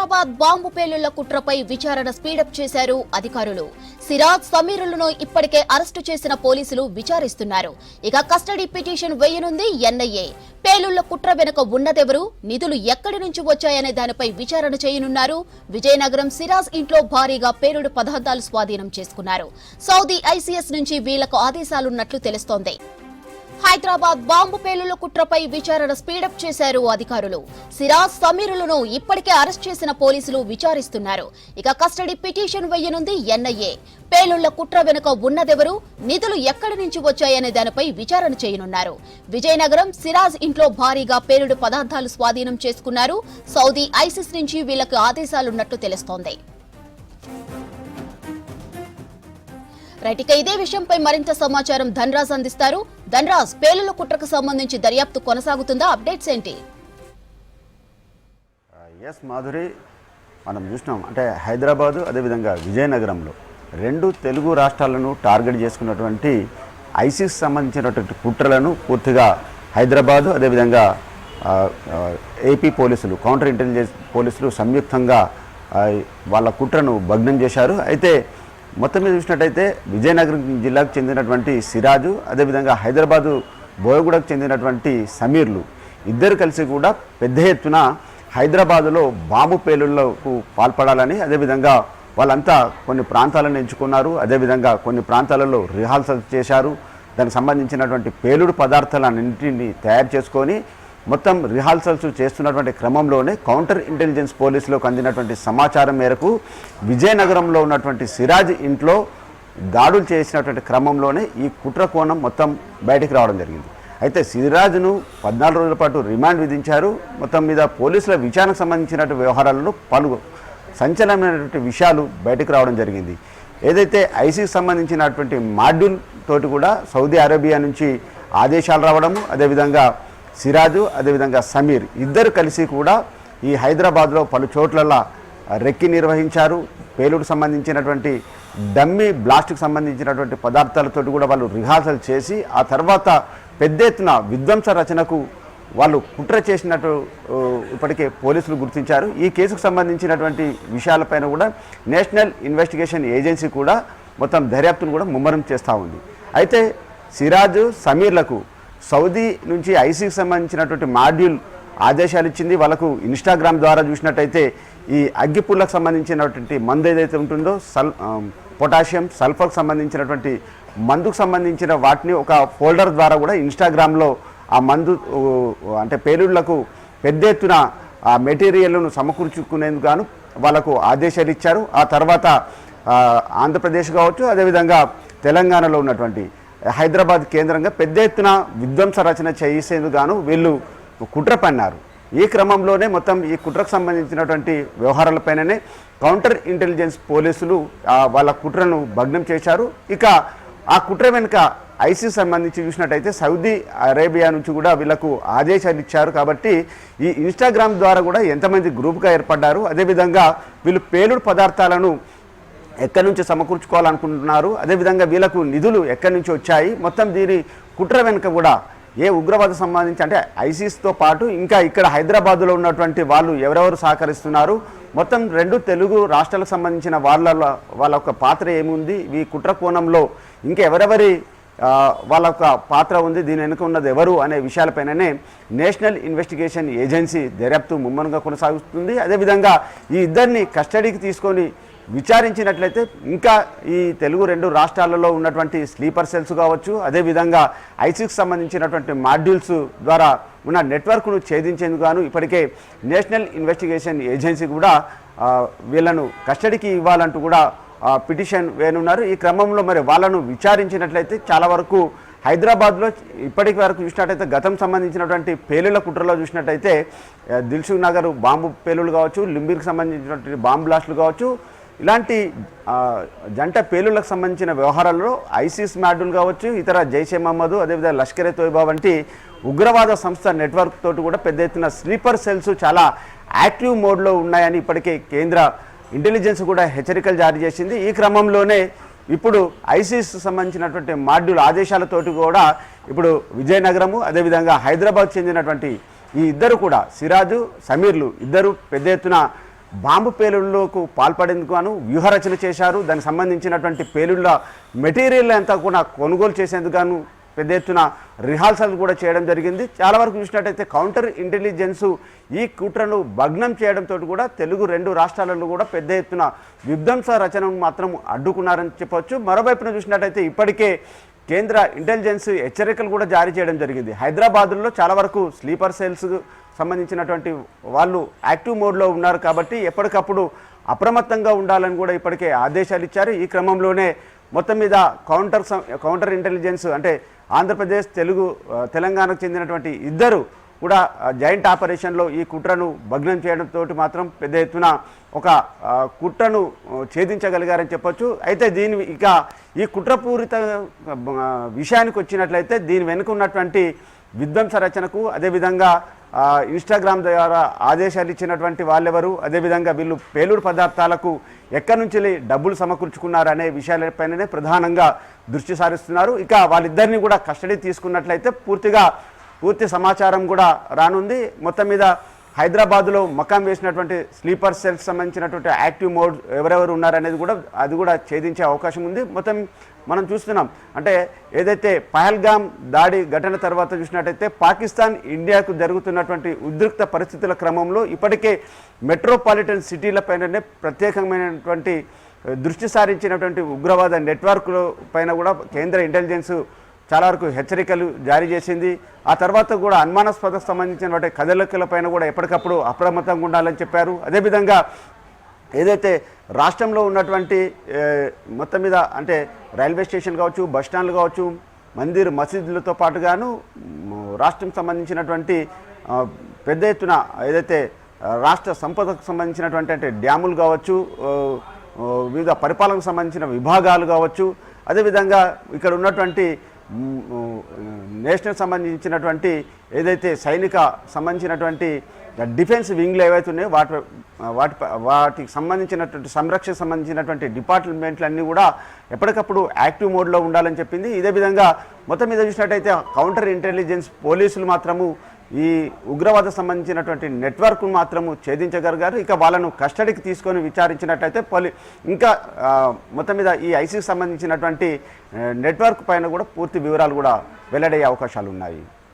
Hyderabad bomb పేలుళ్ళ కుట్రపై విచారణ speedup చేశారు అధికారులు. సిరాజ్ సమీరులను ఇప్పటికే అరెస్టు చేసిన పోలీసులు విచారిస్తున్నారు. ఇక కస్టడీ పిటిషన్ వేయనుంది ఎన్ఐఏ పేలుళ్ళ కుట్ర వెనుక ఉన్నదెవరు? నిధులు ఎక్కడి నుంచి వచ్చాయనే దానిపై విచారణ చేయనున్నారు. విజయనగరం సిరాజ్ ఇంట్లో భారీగా పేలుడు పదార్థాలు స్వాధీనం చేసుకున్నారు. సౌదీ ఐసీఎస్ నుంచి వీళ్ళకు ఆదేశాలున్నట్లు తెలుస్తోంది. హైదరాబాద్ బాంబు పేలుల కుట్రపై విచారణ స్పీడప్ చేశారు అధికారులు. సిరాజ్ సమీరులను ఇప్పటికే అరెస్ట్ చేసిన పోలీసులు విచారిస్తున్నారు. ఇక కస్టడీ పిటిషన్ వేయనుంది ఎన్ఐఏ పేలుళ్ళ కుట్ర వెనుక ఉన్నదెవరు నిధులు ఎక్కడి నుంచి వచ్చాయనే దానిపై విచారణ చేయనున్నారు. విజయనగరం సిరాజ్ ఇంట్లో భారీగా పేలుడు పదార్థాలు స్వాధీనం చేసుకున్నారు. సౌదీ ఐసిస్ నుంచి వీళ్ళకు ఆదేశాలున్నట్టు తెలుస్తోంది. రైట్ ఇక ఇదే విషయంపై మరింత సమాచారం ధనరాజ్ అందిస్తారు. ధనరాజ్ పేలుల కుట్రకు సంబంధించి దర్యాప్తు కొనసాగుతుందా? అప్డేట్స్ ఏంటి? ఎస్ మాధురి. మనం చూసినాం. అంటే హైదరాబాదు అదేవిధంగా విజయనగరంలో రెండు తెలుగు రాష్ట్రాలను టార్గెట్ చేసుకున్నటువంటి ఐసిస్ సంబంధించినటువంటి కుట్రలను పూర్తిగా హైదరాబాదు అదేవిధంగా ఏపీ పోలీసులు కౌంటర్ ఇంటెలిజెన్స్ పోలీసులు సంయుక్తంగా వాళ్ళ కుట్రను భగ్నం చేశారు. అయితే మొత్తం మీద చూసినట్టయితే విజయనగరం జిల్లాకు చెందినటువంటి సిరాజు అదేవిధంగా హైదరాబాదు బోయగూడకు చెందినటువంటి సమీర్లు. ఇద్దరు కలిసి కూడా పెద్ద ఎత్తున హైదరాబాదులో బాంబు పేలుళ్ళకు పాల్పడాలని అదేవిధంగా వాళ్ళంతా కొన్ని ప్రాంతాలను ఎంచుకున్నారు అదేవిధంగా కొన్ని ప్రాంతాలలో రిహార్సల్ చేశారు. దానికి సంబంధించినటువంటి పేలుడు పదార్థాలన్నింటినీ తయారు చేసుకొని మొత్తం రిహార్సల్స్ చేస్తున్నటువంటి క్రమంలోనే కౌంటర్ ఇంటెలిజెన్స్ పోలీసులకు అందినటువంటి సమాచారం మేరకు విజయనగరంలో ఉన్నటువంటి సిరాజ్ ఇంట్లో దాడులు చేసినటువంటి క్రమంలోనే ఈ కుట్ర కోణం మొత్తం బయటికి రావడం జరిగింది. అయితే సిరాజ్ను పద్నాలుగు రోజుల పాటు రిమాండ్ విధించారు. మొత్తం మీద పోలీసుల విచారణకు సంబంధించినటువంటి వ్యవహారాలలో పలు సంచలనమైనటువంటి విషయాలు బయటకు రావడం జరిగింది. ఏదైతే ఐసీకి సంబంధించినటువంటి మాడ్యూల్ తోటి కూడా సౌదీ అరేబియా నుంచి ఆదేశాలు రావడము అదేవిధంగా సిరాజు అదేవిధంగా సమీర్ ఇద్దరు కలిసి కూడా ఈ హైదరాబాద్లో పలు చోట్లలా రెక్కి నిర్వహించారు. పేలుడు సంబంధించినటువంటి డమ్మీ బ్లాస్ట్కి సంబంధించినటువంటి పదార్థాలతోటి కూడా వాళ్ళు రిహార్సల్ చేసి ఆ తర్వాత పెద్ద ఎత్తున విధ్వంస రచనకు వాళ్ళు కుట్ర చేసినట్టు ఇప్పటికే పోలీసులు గుర్తించారు. ఈ కేసుకు సంబంధించినటువంటి విషయాలపైన కూడా నేషనల్ ఇన్వెస్టిగేషన్ ఏజెన్సీ కూడా మొత్తం దర్యాప్తును కూడా ముమ్మరం చేస్తూ ఉంది. అయితే సిరాజు సమీర్లకు సౌదీ నుంచి ఐసీకి సంబంధించినటువంటి మాడ్యూల్ ఆదేశాలు ఇచ్చింది. వాళ్ళకు ఇన్స్టాగ్రామ్ ద్వారా చూసినట్టయితే ఈ అగ్గిపుల్లకు సంబంధించినటువంటి మందు ఏదైతే ఉంటుందో సల్ పొటాషియం సల్ఫర్కి సంబంధించినటువంటి మందుకు సంబంధించిన వాటిని ఒక ఫోల్డర్ ద్వారా కూడా ఇన్స్టాగ్రామ్లో ఆ మందు అంటే పేలుళ్ళకు పెద్ద ఎత్తున ఆ మెటీరియల్ను సమకూర్చుకునేందుకు గాను వాళ్ళకు ఆదేశాలు ఇచ్చారు. ఆ తర్వాత ఆంధ్రప్రదేశ్ కావచ్చు అదేవిధంగా తెలంగాణలో ఉన్నటువంటి హైదరాబాద్ కేంద్రంగా పెద్ద ఎత్తున విధ్వంస రచన చేసేందుకు గాను వీళ్ళు కుట్ర పన్నారు. ఈ క్రమంలోనే మొత్తం ఈ కుట్రకు సంబంధించినటువంటి వ్యవహారాలపైననే కౌంటర్ ఇంటెలిజెన్స్ పోలీసులు వాళ్ళ కుట్రను భగ్నం చేశారు. ఇక ఆ కుట్ర వెనుక ఐసీస్ సంబంధించి చూసినట్టయితే సౌదీ అరేబియా నుంచి కూడా వీళ్ళకు ఆదేశాలు ఇచ్చారు. కాబట్టి ఈ ఇన్స్టాగ్రామ్ ద్వారా కూడా ఎంతమంది గ్రూప్గా ఏర్పడ్డారు. అదేవిధంగా వీళ్ళు పేలుడు పదార్థాలను ఎక్కడి నుంచి సమకూర్చుకోవాలనుకుంటున్నారు? అదేవిధంగా వీళ్ళకు నిధులు ఎక్కడి నుంచి వచ్చాయి? మొత్తం దీని కుట్ర వెనుక కూడా ఏ ఉగ్రవాద సంబంధించి అంటే ఐసీస్తో పాటు ఇంకా ఇక్కడ హైదరాబాద్లో ఉన్నటువంటి వాళ్ళు ఎవరెవరు సహకరిస్తున్నారు? మొత్తం రెండు తెలుగు రాష్ట్రాలకు సంబంధించిన వాళ్ళ వాళ్ళ యొక్క పాత్ర ఏముంది? ఈ కుట్ర కోణంలో ఇంకా ఎవరెవరి వాళ్ళ యొక్క పాత్ర ఉంది? దీని వెనుక ఉన్నది ఎవరు అనే విషయాలపైననే నేషనల్ ఇన్వెస్టిగేషన్ ఏజెన్సీ దర్యాప్తు ముమ్మరంగా కొనసాగుతుంది. అదేవిధంగా ఈ ఇద్దరిని కస్టడీకి తీసుకొని విచారించినట్లయితే ఇంకా ఈ తెలుగు రెండు రాష్ట్రాలలో ఉన్నటువంటి స్లీపర్ సెల్స్ కావచ్చు అదేవిధంగా ఐసికి సంబంధించినటువంటి మాడ్యూల్స్ ద్వారా ఉన్న నెట్వర్క్ను ఛేదించేందుకు గాను ఇప్పటికే నేషనల్ ఇన్వెస్టిగేషన్ ఏజెన్సీ కూడా వీళ్ళను కస్టడీకి ఇవ్వాలంటూ కూడా పిటిషన్ వేనున్నారు ఈ క్రమంలో మరి వాళ్ళను విచారించినట్లయితే చాలా వరకు హైదరాబాద్లో ఇప్పటికి వరకు చూసినట్టయితే గతం సంబంధించినటువంటి పేలుల కుట్రలో చూసినట్టయితే దిల్సుఖ్ నగర్ బాంబు పేలులు కావచ్చు లింబీర్కి సంబంధించినటువంటి బాంబు బ్లాస్టులు కావచ్చు ఇలాంటి జంట పేలులకు సంబంధించిన వ్యవహారాల్లో ఐసిస్ మాడ్యూల్ కావచ్చు ఇతర జైషే మహమ్మద్ అదేవిధంగా లష్కర్ ఏ తోయిబా వంటి ఉగ్రవాద సంస్థ నెట్వర్క్ తోటి కూడా పెద్ద ఎత్తున స్లీపర్ సెల్స్ చాలా యాక్టివ్ మోడ్లో ఉన్నాయని ఇప్పటికే కేంద్ర ఇంటెలిజెన్స్ కూడా హెచ్చరికలు జారీ చేసింది. ఈ క్రమంలోనే ఇప్పుడు ఐసిస్ సంబంధించినటువంటి మాడ్యూల్ ఆదేశాలతోటి కూడా ఇప్పుడు విజయనగరము అదేవిధంగా హైదరాబాద్ చెందినటువంటి ఈ ఇద్దరు కూడా సిరాజు సమీర్లు ఇద్దరు పెద్ద ఎత్తున బాంబు పేలుళ్ళకు పాల్పడేందుకు గాను వ్యూహరచన చేశారు. దానికి సంబంధించినటువంటి పేలుళ్ళ మెటీరియల్ అంతా కూడా కొనుగోలు చేసేందుకు గాను పెద్ద ఎత్తున రిహార్సల్ కూడా చేయడం జరిగింది. చాలా వరకు చూసినట్టయితే కౌంటర్ ఇంటెలిజెన్స్ ఈ కుట్రను భగ్నం చేయడంతో కూడా తెలుగు రెండు రాష్ట్రాలలో కూడా పెద్ద ఎత్తున విధ్వంస రచనను మాత్రం అడ్డుకున్నారని చెప్పవచ్చు మరోవైపున చూసినట్టయితే ఇప్పటికే కేంద్ర ఇంటెలిజెన్స్ హెచ్చరికలు కూడా జారీ చేయడం జరిగింది. హైదరాబాద్లో చాలా వరకు స్లీపర్ సెల్స్ సంబంధించినటువంటి వాళ్ళు యాక్టివ్ మోడ్లో ఉన్నారు కాబట్టి ఎప్పటికప్పుడు అప్రమత్తంగా ఉండాలని కూడా ఇప్పటికే ఆదేశాలు ఇచ్చారు. ఈ క్రమంలోనే మొత్తం మీద కౌంటర్ కౌంటర్ ఇంటెలిజెన్స్ అంటే ఆంధ్రప్రదేశ్ తెలుగు తెలంగాణకు చెందినటువంటి ఇద్దరు కూడా జాయింట్ ఆపరేషన్లో ఈ కుట్రను భగ్నం చేయడంతో మాత్రం పెద్ద ఎత్తున ఒక కుట్రను ఛేదించగలిగారని చెప్పొచ్చు. అయితే దీని ఇక ఈ కుట్రపూరిత విషయానికి వచ్చినట్లయితే దీని వెనుక ఉన్నటువంటి విధ్వంస రచనకు అదేవిధంగా ఇన్స్టాగ్రామ్ ద్వారా ఆదేశాలు ఇచ్చినటువంటి వాళ్ళెవరు అదేవిధంగా వీళ్ళు పేలుడు పదార్థాలకు ఎక్కడి నుంచి డబ్బులు సమకూర్చుకున్నారు అనే విషయాలపైననే ప్రధానంగా దృష్టి సారిస్తున్నారు. ఇక వాళ్ళిద్దరిని కూడా కస్టడీ తీసుకున్నట్లయితే పూర్తిగా పూర్తి సమాచారం కూడా రానుంది. మొత్తం మీద హైదరాబాద్లో మకాం వేసినటువంటి స్లీపర్ సెల్స్ సంబంధించినటువంటి యాక్టివ్ మోడ్ ఎవరెవరు ఉన్నారనేది కూడా అది కూడా ఛేదించే అవకాశం ఉంది. మొత్తం మనం చూస్తున్నాం. అంటే ఏదైతే పహల్గామ్ దాడి ఘటన తర్వాత చూసినట్టయితే పాకిస్తాన్ ఇండియాకు జరుగుతున్నటువంటి ఉద్రిక్త పరిస్థితుల క్రమంలో ఇప్పటికే మెట్రోపాలిటన్ సిటీలపైననే ప్రత్యేకమైనటువంటి దృష్టి సారించినటువంటి ఉగ్రవాద నెట్వర్క్ పైన కూడా కేంద్ర ఇంటెలిజెన్స్ చాలా వరకు హెచ్చరికలు జారీ చేసింది. ఆ తర్వాత కూడా అనుమానాస్పద సంబంధించినటువంటి కదలికల పైన కూడా ఎప్పటికప్పుడు అప్రమత్తంగా ఉండాలని చెప్పారు. అదేవిధంగా ఏదైతే రాష్ట్రంలో ఉన్నటువంటి మొత్తం మీద అంటే రైల్వే స్టేషన్ కావచ్చు బస్ స్టాండ్లు కావచ్చు మందిర్ మసీదులతో పాటుగాను రాష్ట్రం సంబంధించినటువంటి పెద్ద ఎత్తున ఏదైతే రాష్ట్ర సంపదకు సంబంధించినటువంటి అంటే డ్యాములు కావచ్చు వివిధ పరిపాలనకు సంబంధించిన విభాగాలు కావచ్చు అదేవిధంగా ఇక్కడ ఉన్నటువంటి నేషనల్ సంబంధించినటువంటి ఏదైతే సైనిక సంబంధించినటువంటి డిఫెన్స్ వింగ్లు ఏవైతే ఉన్నాయో వాటి వాటి వాటికి సంబంధించినటువంటి సంరక్షణ సంబంధించినటువంటి డిపార్ట్మెంట్లన్నీ కూడా ఎప్పటికప్పుడు యాక్టివ్ మోడ్లో ఉండాలని చెప్పింది. ఇదే విధంగా మొత్తం మీద చూసినట్టయితే కౌంటర్ ఇంటెలిజెన్స్ పోలీసులు మాత్రము ఈ ఉగ్రవాద సంబంధించినటువంటి నెట్వర్క్ మాత్రము ఛేదించగలిగారు. ఇక వాళ్ళను కస్టడీకి తీసుకొని విచారించినట్లయితే పోలీ ఇంకా మొత్తం మీద ఈ ఐసీకి సంబంధించినటువంటి నెట్వర్క్ పైన కూడా పూర్తి వివరాలు కూడా వెల్లడయ్యే అవకాశాలు ఉన్నాయి